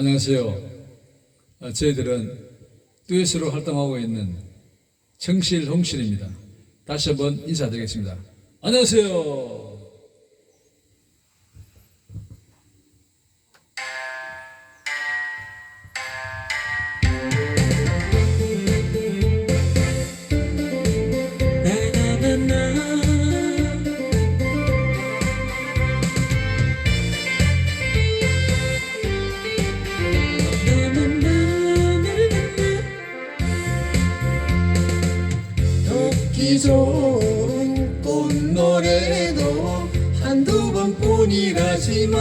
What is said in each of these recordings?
안녕하세요. 아, 저희들은 듀엣으로 활동하고 있는 청실 홍실입니다. 다시 한번 인사드리겠습니다. 안녕하세요. 듣기 좋은 꽃노래도 한두 번뿐이라지만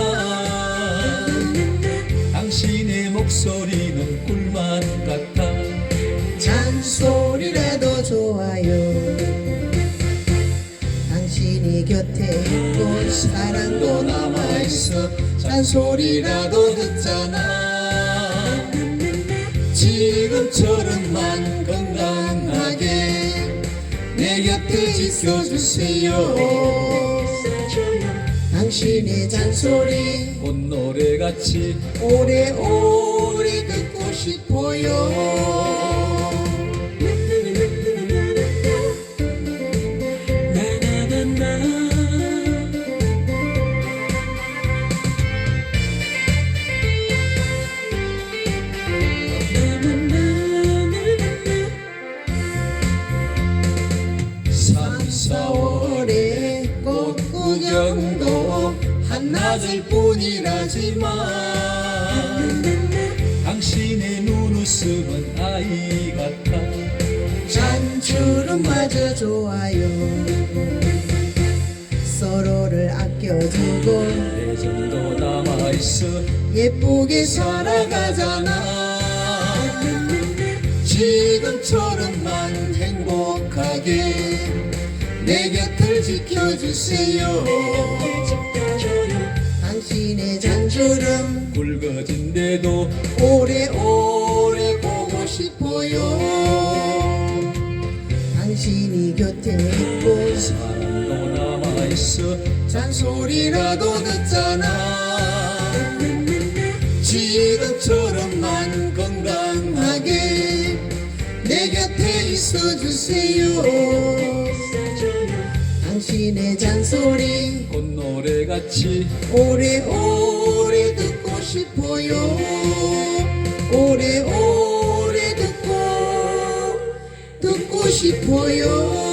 당신의 목소리는 꿀맛 같아. 잔소리라도 좋아요. 당신이 곁에 있고 사랑도 남아있어 잔소리라도 듣잖아. 지금처럼만 건강하게 내 곁에 지켜주세요. 당신의 잔소리 꽃노래같이 오래오래 듣고 싶어요 꽃구경도 한낮일 뿐이라지만 당신의 눈웃음은 아이 같아. 잔주름마저 좋아요. 서로를 아껴주고 애정도 남아있어 예쁘게 살아가잖아. 지금처럼만 지켜주세요. 당신의 잔주름 굵어진데도 오래오래 보고 싶어요. 당신이 곁에 있고 사랑도 남아있어 잔소리라도 듣잖아. 지금처럼만 건강하게 내 곁에 있어주세요 당신의 잔소리. 꽃노래같이 오래오래 듣고 싶어요. 오래오래 듣고 듣고 싶어요